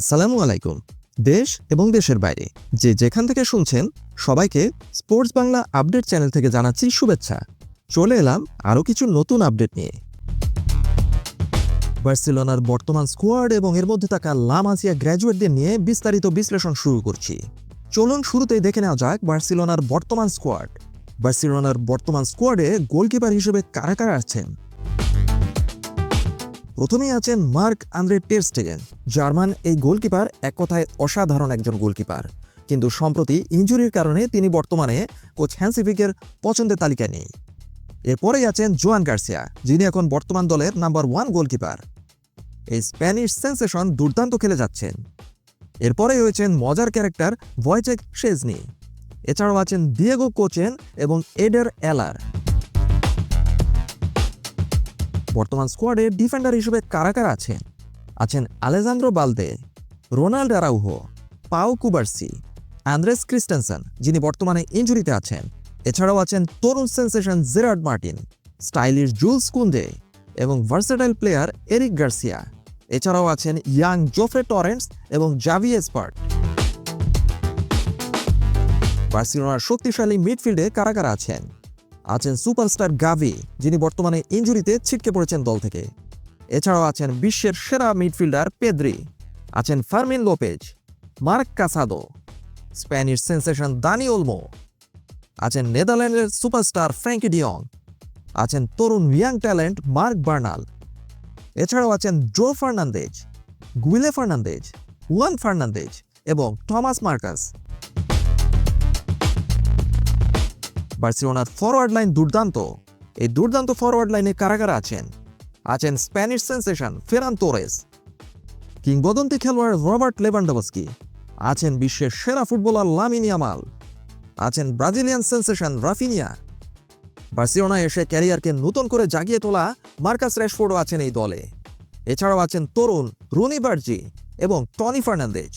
আসসালামু আলাইকুম। দেশ এবং দেশের বাইরে, যে যেখান থেকে শুনছেন, সবাইকে স্পোর্টস বাংলা আপডেট চ্যানেল থেকে জানাচ্ছি শুভেচ্ছা। চলে এলাম আরও কিছু নতুন আপডেট নিয়ে। বার্সেলোনার বর্তমান স্কোয়াড এবং এর মধ্যে থাকা লামাসিয়া গ্র্যাজুয়েটদের নিয়ে বিস্তারিত বিশ্লেষণ শুরু করছি। চলুন শুরুতেই দেখে নেওয়া যাক বার্সেলোনার বর্তমান স্কোয়াড। বার্সেলোনার বর্তমান স্কোয়াডে গোলকিপার হিসেবে কারা কারা আছেন? প্রথমেই আছেন Marc Andre ter Stegen German এই গোলকিপার এক কথায় অসাধারণ একজন গোলকিপার। কিন্তু সম্প্রতি ইনজুরির কারণে তিনি বর্তমানে কোচ হ্যান্সিফিকের পছন্দের তালিকায় নেই। এরপরেই আছেন জোয়ান গার্সিয়া, যিনি এখন বর্তমান দলের নাম্বার ওয়ান গোলকিপার। এই স্প্যানিশ সেন্সেশন দুর্দান্ত খেলে যাচ্ছেন। এরপরে রয়েছেন মজার ক্যারেক্টার ভয়চেক শেজনি এছাড়াও আছেন দিয়েগো কোচেন এবং এডার এলার। বর্তমান স্কোয়াডে ডিফেন্ডার হিসেবে কারা কারা আছেন? আছেন Alejandro Balde, Ronald Araujo, Pau Cubarsi Andreas Christensen, যিনি বর্তমানে ইঞ্জুরিতে আছেন। এছাড়াও আছেন তরুণ sensation Gerard Martin, stylish Jules Kounde এবং ভার্সেটাইল প্লেয়ার এরিক গার্সিয়া। এছাড়াও আছেন ইয়াং জোফ্রে টরেন্টস এবং জাভি এসপার্ট। বার্সিলোনার শক্তিশালী মিডফিল্ডে কারা কারা আছেন? আছেন সুপারস্টার গাভি, যিনি বর্তমানে ইঞ্জুরিতে ছিটকে পড়েছেন দল থেকে। এছাড়াও আছেন বিশ্বের সেরা মিডফিল্ডার পেদ্রি, আছেন Fermin Lopez, Marc Casado, Spanish sensation Dani Olmo, আছেন নেদারল্যান্ডের সুপারস্টার ফ্র্যাঙ্কি ডিয়ং আছেন তরুণ ইয়াং ট্যালেন্ট মার্ক বার্নাল। এছাড়াও আছেন Joe Fernandez, Guille Fernandez one Fernandez এবং টমাস মার্কাস। বার্সেলোনার ফরওয়ার্ড লাইন দুর্দান্ত। এই দুর্দান্ত ফরওয়ার্ড লাইনে কারা কারা আছেন। আছেন স্প্যানিশ সেন্সেশন ফেরান তোরেস কিংবদন্তি খেলোয়াড় রবার্ট লেভানডাবস্কি আছেন বিশ্বের সেরা ফুটবলার লামিন ইয়ামাল আছেন ব্রাজিলিয়ান সেন্সেশন রাফিনিয়া বার্সেলোনায় এসে ক্যারিয়ারকে নতুন করে জাগিয়ে তোলা মার্কাস র্যাশফোর্ডও আছেন এই দলে। এছাড়াও আছেন তরুণ রুনি বার্জি এবং টনি ফার্নান্দেজ।